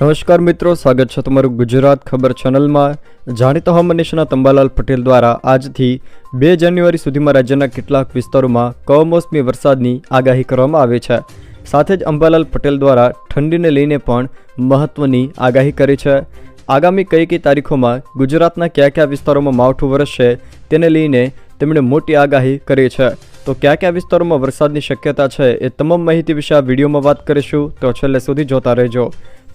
નમસ્કાર મિત્રો, સ્વાગત છે તમારું ગુજરાત ખબર ચેનલમાં. જાણીતા હવામાન નિષ્ણાત અંબાલાલ પટેલ દ્વારા આજથી બે જાન્યુઆરી સુધીમાં રાજ્યના કેટલાક વિસ્તારોમાં કમોસમી વરસાદની આગાહી કરવામાં આવી છે. સાથે જ અંબાલાલ પટેલ દ્વારા ઠંડીને લઈને પણ મહત્વની આગાહી કરી છે. આગામી કઈ કઈ તારીખોમાં ગુજરાતના કયા કયા વિસ્તારોમાં માવઠું વરસશે તેને લઈને તેમણે મોટી આગાહી કરી છે. તો કયા કયા વિસ્તારોમાં વરસાદની શક્યતા છે એ તમામ માહિતી વિશે આ વિડીયોમાં વાત કરીશું. તો છેલ્લે સુધી જોતા રહેજો.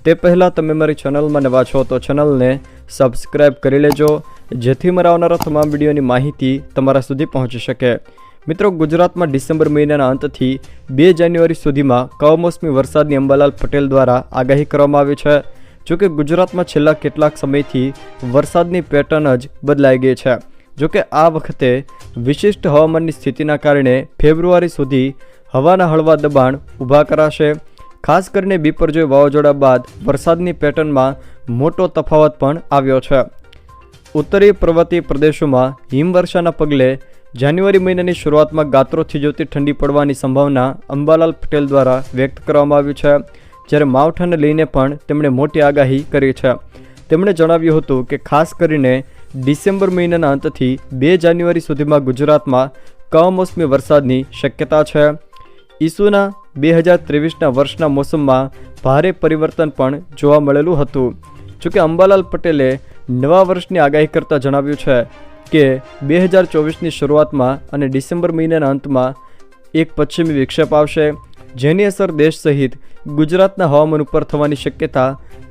તે પહેલાં તમે મારી ચેનલમાં નવા છો તો ચેનલને સબસ્ક્રાઈબ કરી લેજો, જેથી મારા આવનારા તમામ વિડીયોની માહિતી તમારા સુધી પહોંચી શકે. મિત્રો, ગુજરાતમાં ડિસેમ્બર મહિનાના અંતથી બે જાન્યુઆરી સુધીમાં કમોસમી વરસાદની અંબાલાલ પટેલ દ્વારા આગાહી કરવામાં આવી છે. જોકે ગુજરાતમાં છેલ્લા કેટલાક સમયથી વરસાદની પેટર્ન જ બદલાઈ ગઈ છે. જોકે આ વખતે વિશિષ્ટ હવામાનની સ્થિતિના કારણે ફેબ્રુઆરી સુધી હવાના હળવા દબાણ ઊભા કરાશે. ખાસ કરીને બિપરજોય વાવાઝોડા બાદ વરસાદની પેટર્નમાં મોટો તફાવત પણ આવ્યો છે. ઉત્તરીય પર્વતીય પ્રદેશોમાં હિમવર્ષાના પગલે જાન્યુઆરી મહિનાની શરૂઆતમાં ગાત્રોથી જોતી ઠંડી પડવાની સંભાવના અંબાલાલ પટેલ દ્વારા વ્યક્ત કરવામાં આવી છે, જ્યારે માવઠાને લઈને પણ તેમણે મોટી આગાહી કરી છે. તેમણે જણાવ્યું હતું કે ખાસ કરીને ડિસેમ્બર મહિનાના અંતથી બે જાન્યુઆરી સુધીમાં ગુજરાતમાં કમોસમી વરસાદની શક્યતા છે. ઈસુના બે હજાર ત્રેવીસના વર્ષના મોસમમાં ભારે પરિવર્તન પણ જોવા મળેલું હતું. જોકે અંબાલાલ પટેલે નવા વર્ષની આગાહી કરતાં જણાવ્યું છે કે બે હજાર ચોવીસની શરૂઆતમાં અને ડિસેમ્બર મહિનાના અંતમાં એક પશ્ચિમી વિક્ષેપ આવશે, જેની અસર દેશ સહિત ગુજરાતના હવામાન ઉપર થવાની શક્યતા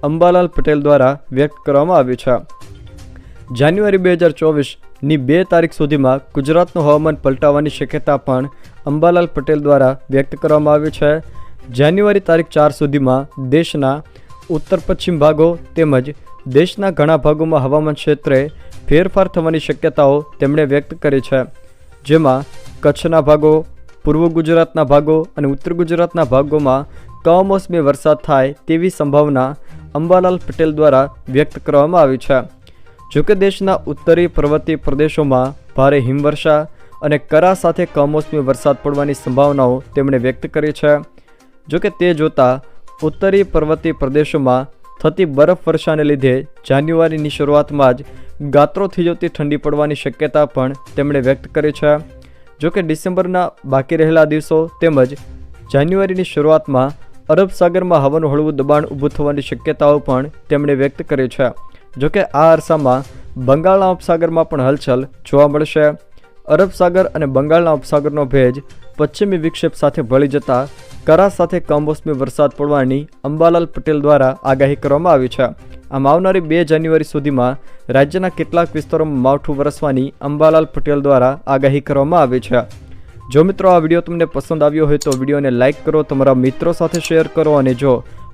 અંબાલાલ પટેલ દ્વારા વ્યક્ત કરવામાં આવી છે. જાન્યુઆરી બે હજાર ચોવીસની બે તારીખ સુધીમાં ગુજરાતનું હવામાન પલટાવાની શક્યતા પણ અંબાલાલ પટેલ દ્વારા વ્યક્ત કરવામાં આવી છે. જાન્યુઆરી તારીખ ચાર સુધીમાં દેશના ઉત્તર પશ્ચિમ ભાગો તેમજ દેશના ઘણા ભાગોમાં હવામાન ક્ષેત્રે ફેરફાર થવાની શક્યતાઓ તેમણે વ્યક્ત કરી છે. જેમાં કચ્છના ભાગો, પૂર્વ ગુજરાતના ભાગો અને ઉત્તર ગુજરાતના ભાગોમાં કમોસમી વરસાદ થાય તેવી સંભાવના અંબાલાલ પટેલ દ્વારા વ્યક્ત કરવામાં આવી છે. જોકે દેશના ઉત્તરી પર્વતીય પ્રદેશોમાં ભારે હિમવર્ષા અને કરા સાથે કમોસમી વરસાદ પડવાની સંભાવનાઓ તેમણે વ્યક્ત કરી છે. જોકે તે જોતાં ઉત્તરી પર્વતીય પ્રદેશોમાં થતી બરફવર્ષાને લીધે જાન્યુઆરીની શરૂઆતમાં જ ગાત્રોથી જોતી ઠંડી પડવાની શક્યતા પણ તેમણે વ્યક્ત કરી છે. જોકે ડિસેમ્બરના બાકી રહેલા દિવસો તેમજ જાન્યુઆરીની શરૂઆતમાં અરબ સાગરમાં હવાનું હળવું દબાણ ઊભું થવાની શક્યતાઓ પણ તેમણે વ્યક્ત કરી છે. જોકે આ અરસામાં બંગાળના ઉપસાગરમાં પણ હલચલ જોવા મળશે. અરબ સાગર અને બંગાળના ઉપસાગરનો ભેજ પશ્ચિમી વિક્ષેપ સાથે ભળી જતા કરા સાથે કમોસમી વરસાદ પડવાની અંબાલાલ પટેલ દ્વારા આગાહી કરવામાં આવી છે. આમ આવનારી બે જાન્યુઆરી સુધીમાં રાજ્યના કેટલાક વિસ્તારોમાં માવઠું વરસવાની અંબાલાલ પટેલ દ્વારા આગાહી કરવામાં આવી છે. જો મિત્રો આ વીડિયો તમને પસંદ આવ્યો હોય તો વિડીયોને લાઇક કરો, તમારા મિત્રો સાથે શેર કરો અને જો